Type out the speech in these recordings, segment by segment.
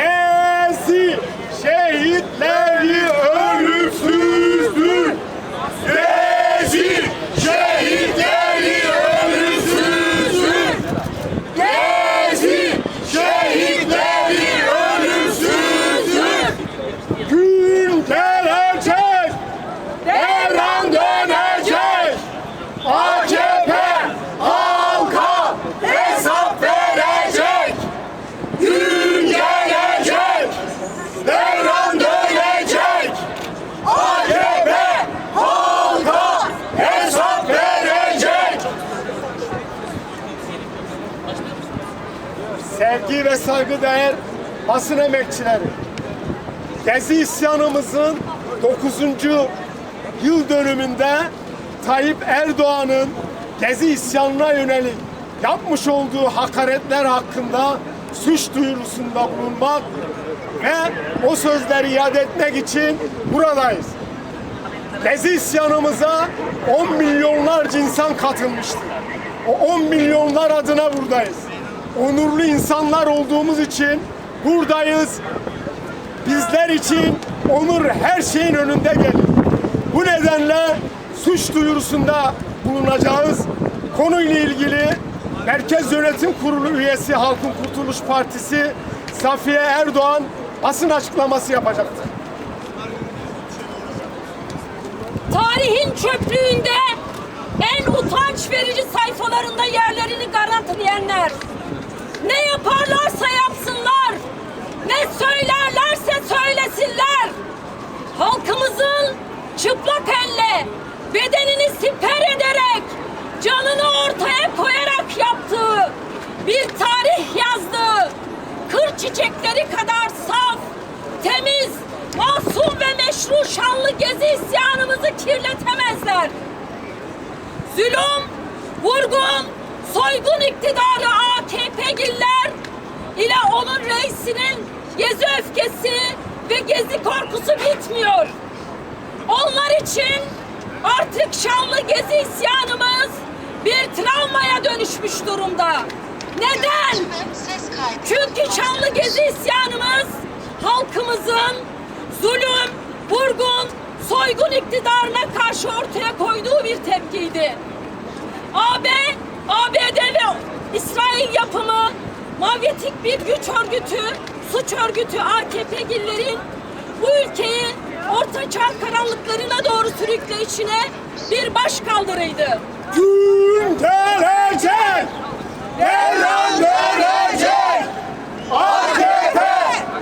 Gezi şehitleri ölümsüzdür. Gezi şehitleri ölümsüzdür. Gezi şehitleri ölümsüzdür. Gün gelecek, devran dönecek. AKP halka hesap verecek. Gün gelecek, devran dönecek. AKP halka hesap verecek. Sevgi ve saygıdeğer basın emekçileri. Gezi isyanımızın 9. yıl dönümünde Tayyip Erdoğan'ın Gezi isyanına yönelik yapmış olduğu hakaretler hakkında suç duyurusunda bulunmak ve o sözleri iade etmek için buradayız. Gezi isyanımıza 10 milyonlarca insan katılmıştı. O 10 milyonlar adına buradayız. Onurlu insanlar olduğumuz için buradayız. Bizler için onur her şeyin önünde gelir. Bu nedenle suç duyurusunda bulunacağız. Konuyla ilgili Merkez Yönetim Kurulu üyesi Halkın Kurtuluş Partisi Safiye Erdoğan basın açıklaması yapacaktır. Tarihin çöplüğünde en utanç verici sayfalarında yerlerini garantileyenler yaparlarsa yapsınlar, ne söylerlerse söylesinler. Halkımızın çıplak elle bedenini siper ederek canını ortaya koyarak yaptığı bir tarih yazdığı kır çiçekleri kadar saf, temiz, masum ve meşru şanlı gezi isyanımızı kirletemezler. Zulüm, vurgun, soygun iktidarı onun reisinin gezi öfkesi ve gezi korkusu bitmiyor. Onlar için artık şanlı gezi isyanımız bir travmaya dönüşmüş durumda. Neden? Çünkü şanlı gezi isyanımız halkımızın zulüm, vurgun, soygun iktidarına karşı ortaya koyduğu bir tepkiydi. AB, ABD ve İsrail yapımı mavyetik bir güç örgütü, suç örgütü AKP'lilerin bu ülkeyi orta çağ karanlıklarına doğru sürükleyişine bir baş kaldırıydı. Gün gelecek, devran dönecek. AKP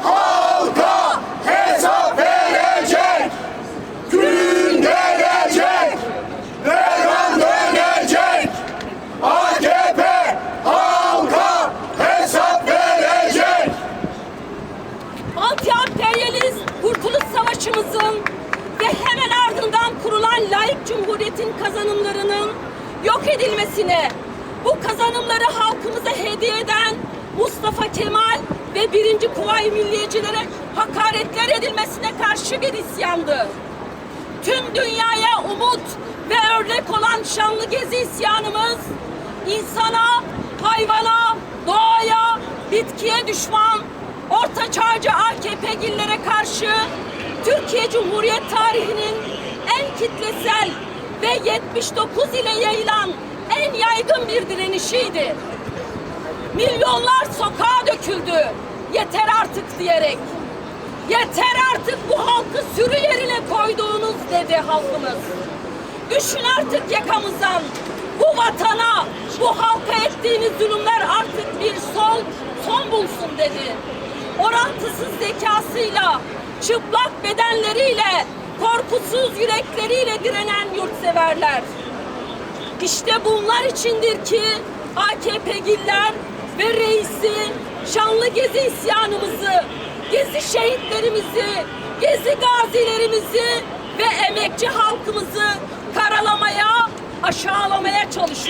halka hesap verecek. Gün gelecek, devran dönecek. AKP halka hesap verecek. Anti-emperyalist Kurtuluş Savaşımızın ve hemen ardından kurulan layık cumhuriyetin kazanımlarının yok edilmesine, bu kazanımları halkımıza hediye eden Mustafa Kemal ve birinci Kuvayi Milliyecilere hakaretler edilmesine karşı bir isyandı. Tüm dünyaya umut ve örnek olan şanlı gezi isyanımız insana, hayvana, doğaya, bitkiye düşman, orta çağcı AKP'gillere karşı Türkiye Cumhuriyet tarihinin en kitlesel ve 79 ile yayılan en yaygın bir direnişiydi. Milyonlar sokağa döküldü. Yeter artık diyerek. Yeter artık bu halkı sürü yerine koyduğunuz dedi halkımız. Düşün artık yakamızdan. Bu vatana, bu halka ettiğiniz zulümler artık bir son, son bulsun dedi. Orantısız zekasıyla, çıplak bedenleriyle, korkusuz yürekleriyle direnen yurtseverler. İşte bunlar içindir ki AKP'giller ve reisi şanlı gezi isyanımızı, gezi şehitlerimizi, gezi gazilerimizi ve emekçi halkımızı karalamaya, aşağılamaya çalışıyor.